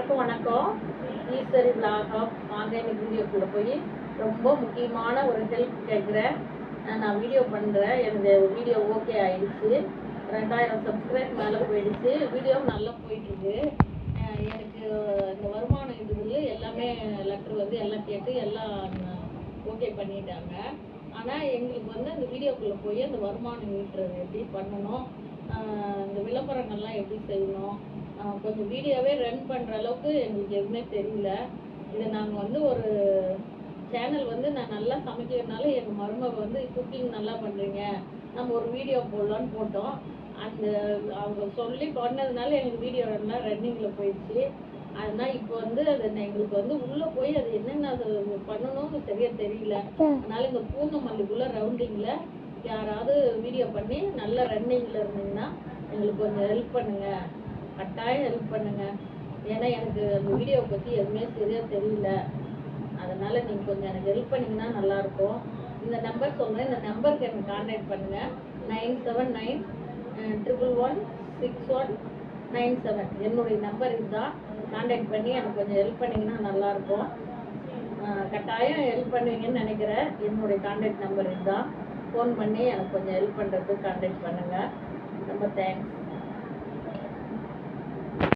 எல்லாருக்கும் வணக்கம். Eswari vlog of வாங்க வீடியோக்குள்ளே போய். ரொம்ப முக்கியமான ஒரு ஹெல்ப் கேட்குறேன் நான் வீடியோ பண்ணுறேன் எனக்கு வீடியோ ஓகே ஆயிடுச்சு. ரெண்டாயிரம் சப்ஸ்கிரைப் மேலே போயிடுச்சு. வீடியோ நல்லா போயிட்டுருக்கு. எனக்கு இந்த வருமானம் இதுல எல்லாமே லெட்டர் வந்து எல்லாம் கேட்டு எல்லாம் ஓகே பண்ணிட்டாங்க. ஆனால் எங்களுக்கு வந்து அந்த வீடியோக்குள்ளே போய் அந்த வருமானம் ஈட்டுறது எப்படி பண்ணணும்? இந்த விளம்பரங்கள்லாம் எப்படி செய்யணும்? கொஞ்சம் வீடியோவே ரன் பண்ணுற அளவுக்கு எங்களுக்கு எதுவுமே தெரியல. இதை நாங்கள் வந்து ஒரு சேனல் வந்து நான் நல்லா சமைக்கிறதுனால எங்கள் மருமக வந்து குக்கிங் நல்லா பண்ணுறீங்க நம்ம ஒரு வீடியோ போடலான்னு போட்டோம். அந்த அவங்க சொல்லி பண்ணதுனால எங்களுக்கு வீடியோ எல்லாம் ரன்னிங்கில் போயிடுச்சு. அதனால் இப்போ வந்து அது எங்களுக்கு வந்து உள்ளே போய் அது என்னென்ன அது பண்ணணும்னு சரியாக தெரியல. அதனால இந்த பூந்தமல்லிக்குள்ளே ரவுண்டிங்கில் யாராவது வீடியோ பண்ணி நல்லா ரன்னிங்கில் இருந்தீங்கன்னா எங்களுக்கு கொஞ்சம் ஹெல்ப் பண்ணுங்கள் கட்டாயம் ஹெல்ப் பண்ணுங்க. ஏன்னா எனக்கு அந்த வீடியோவை பற்றி எதுவுமே சரியாக தெரியல. அதனால நீங்கள் கொஞ்சம் எனக்கு ஹெல்ப் பண்ணீங்கன்னா நல்லாயிருக்கும். இந்த நம்பர் சொல்கிறேன் இந்த நம்பருக்கு எனக்கு கான்டாக்ட் பண்ணுங்கள் nine seven nine triple one six one nine seven என்னுடைய நம்பர் இதுதான். கான்டாக்ட் பண்ணி எனக்கு கொஞ்சம் ஹெல்ப் பண்ணிங்கன்னா நல்லாயிருக்கும். கட்டாயம் ஹெல்ப் பண்ணுவீங்கன்னு நினைக்கிறேன். என்னுடைய கான்டாக்ட் நம்பர் இதுதான். ஃபோன் பண்ணி எனக்கு கொஞ்சம் ஹெல்ப் பண்ணுறதுக்கு கான்டாக்ட் பண்ணுங்கள் ரொம்ப தேங்க்ஸ்